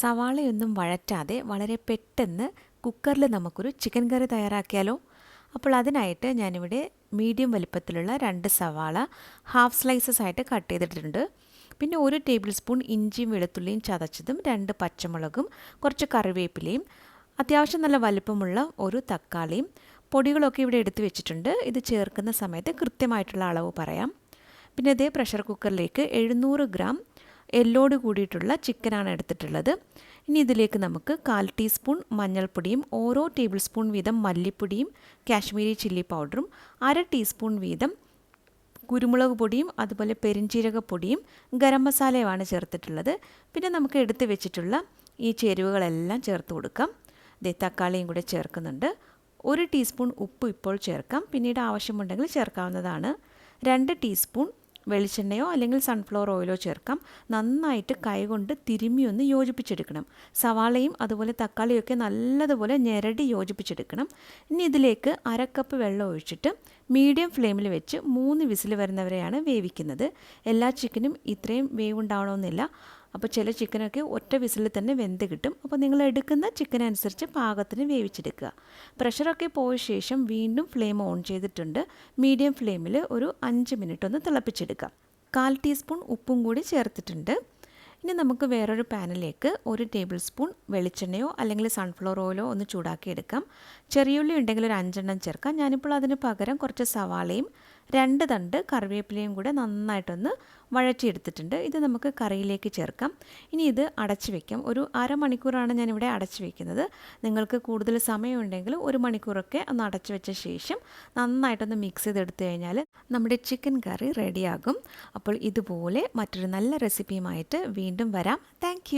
സവാളയൊന്നും വഴറ്റാതെ വളരെ പെട്ടെന്ന് കുക്കറിൽ നമുക്കൊരു ചിക്കൻ കറി തയ്യാറാക്കിയാലോ. അപ്പോൾ അതിനായിട്ട് ഞാനിവിടെ മീഡിയം വലിപ്പത്തിലുള്ള രണ്ട് സവാള ഹാഫ് സ്ലൈസസ് ആയിട്ട് കട്ട് ചെയ്തിട്ടുണ്ട് പിന്നെ ഒരു ടേബിൾ സ്പൂൺ ഇഞ്ചിയും വെളുത്തുള്ളിയും ചതച്ചതും രണ്ട് പച്ചമുളകും കുറച്ച് കറിവേപ്പിലയും അത്യാവശ്യം നല്ല വലുപ്പമുള്ള ഒരു തക്കാളിയും പൊടികളൊക്കെ ഇവിടെ എടുത്തു വെച്ചിട്ടുണ്ട്. ഇത് ചേർക്കുന്ന സമയത്ത് കൃത്യമായിട്ടുള്ള അളവ് പറയാം. പിന്നെ ഇതേ പ്രഷർ കുക്കറിലേക്ക് എഴുന്നൂറ് ഗ്രാം എല്ലോട് കൂടിയിട്ടുള്ള ചിക്കനാണ് എടുത്തിട്ടുള്ളത്. ഇനി ഇതിലേക്ക് നമുക്ക് കാൽ ടീസ്പൂൺ മഞ്ഞൾപ്പൊടിയും ഓരോ ടേബിൾ സ്പൂൺ വീതം മല്ലിപ്പൊടിയും കാശ്മീരി ചില്ലി പൗഡറും അര ടീസ്പൂൺ വീതം കുരുമുളക് പൊടിയും അതുപോലെ പെരിഞ്ചീരക പൊടിയും ഗരം മസാലയുമാണ് ചേർത്തിട്ടുള്ളത്. പിന്നെ നമുക്ക് എടുത്തു വെച്ചിട്ടുള്ള ഈ ചേരുവകളെല്ലാം ചേർത്ത് കൊടുക്കാം. ഇതേ തക്കാളിയും കൂടെ ചേർക്കുന്നുണ്ട്. ഒരു ടീസ്പൂൺ ഉപ്പ് ഇപ്പോൾ ചേർക്കാം. പിന്നീട് ആവശ്യമുണ്ടെങ്കിൽ ചേർക്കാവുന്നതാണ്. രണ്ട് ടീസ്പൂൺ വെളിച്ചെണ്ണയോ അല്ലെങ്കിൽ സൺഫ്ലവർ ഓയിലോ ചേർക്കാം. നന്നായിട്ട് കൈകൊണ്ട് തിരുമ്മി യോജിപ്പിച്ചെടുക്കണം. സവാളയും അതുപോലെ തക്കാളിയൊക്കെ നല്ലതുപോലെ ഞെരടി യോജിപ്പിച്ചെടുക്കണം. ഇനി ഇതിലേക്ക് അരക്കപ്പ് വെള്ളം ഒഴിച്ചിട്ട് മീഡിയം ഫ്ലെയിമിൽ വെച്ച് മൂന്ന് വിസിൽ വരുന്നവരെയാണ് വേവിക്കുന്നത്. എല്ലാ ചിക്കനും ഇത്രയും വേവുണ്ടാവണമെന്നില്ല. അപ്പോൾ ചില ചിക്കനൊക്കെ ഒറ്റ വിസിലിൽ തന്നെ വെന്ത് കിട്ടും. അപ്പോൾ നിങ്ങൾ എടുക്കുന്ന ചിക്കൻ അനുസരിച്ച് പാകത്തിന് വേവിച്ചെടുക്കുക. പ്രഷറൊക്കെ പോയ ശേഷം വീണ്ടും ഫ്ലെയിം ഓൺ ചെയ്തിട്ടുണ്ട്. മീഡിയം ഫ്ലെയിമിൽ ഒരു അഞ്ച് മിനിറ്റ് ഒന്ന് തിളപ്പിച്ചെടുക്കാം കാൽ ടീസ്പൂൺ ഉപ്പും കൂടി ചേർത്തിട്ടുണ്ട്. ഇനി നമുക്ക് വേറൊരു പാനിലേക്ക് ഒരു ടേബിൾ സ്പൂൺ വെളിച്ചെണ്ണയോ അല്ലെങ്കിൽ സൺഫ്ലവർ ഓയിലോ ഒന്ന് ചൂടാക്കിയെടുക്കാം ചെറിയുള്ളി ഉണ്ടെങ്കിൽ ഒരു അഞ്ചെണ്ണം ചേർക്കാം. ഞാനിപ്പോൾ അതിന് പകരം കുറച്ച് സവാളയും രണ്ട് തണ്ട് കറിവേപ്പിലയും കൂടെ നന്നായിട്ടൊന്ന് വഴറ്റിയെടുത്തിട്ടുണ്ട്. ഇത് നമുക്ക് കറിയിലേക്ക് ചേർക്കാം. ഇനി ഇത് അടച്ചു വയ്ക്കാം ഒരു അരമണിക്കൂറാണ് ഞാനിവിടെ അടച്ചു വയ്ക്കുന്നത് നിങ്ങൾക്ക് കൂടുതൽ സമയമുണ്ടെങ്കിൽ ഒരു മണിക്കൂറൊക്കെ ഒന്ന് അടച്ചു വെച്ച ശേഷം നന്നായിട്ടൊന്ന് മിക്സ് ചെയ്തെടുത്തു കഴിഞ്ഞാൽ നമ്മുടെ ചിക്കൻ കറി റെഡിയാകും. അപ്പോൾ ഇതുപോലെ മറ്റൊരു നല്ല റെസിപ്പിയുമായിട്ട് വീണ്ടും വരാം. താങ്ക്